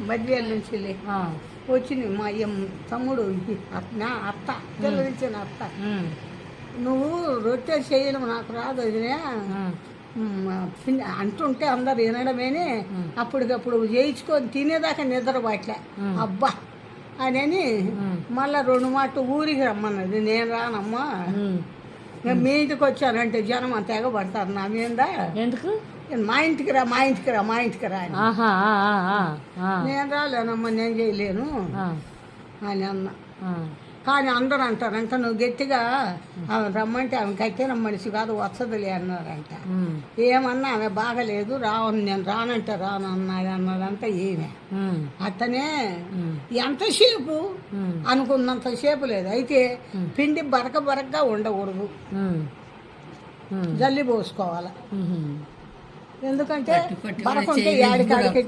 బద్వేలు నుంచి వచ్చింది మా తమ్ముడు నా అత్త తెల్లదించిన అత్త. నువ్వు రొట్టె చేయడం నాకు రాదు పిన్- అంటుంటే అందరు వినడమేని. అప్పటికప్పుడు చేయించుకొని తినేదాకా నిద్ర పట్లే. అబ్బా అని. మళ్ళా రెండు మాటలు ఊరికి రమ్మన్నది నేను రానమ్మా. మీ ఇంటికి వచ్చానంటే జనం అంత ఎగబడతారు నా మీద. ఎందుకు? మా ఇంటికి రా మా ఇంటికి రా మా ఇంటికి రా ఆ, నేను చేయలేను. అని అన్న. కానీ అందరూ అంటారంట నువ్వు గట్టిగా ఆమె రమ్మంటే ఆమె కట్టిన మనిషి కాదు వచ్చదులే అన్నారంట. ఏమన్నా ఆమె బాగలేదు రావని నేను రానంటే రాను అన్నది అన్నదంతా ఈమె అతనే ఎంతసేపు? ఉమ్, అనుకున్నంతసేపు లేదు. అయితే పిండి బరక బరకగా ఉండకూడదు. జల్లి పోసుకోవాలి. ఎందుకంటే బరకుంటే యాడికాడికి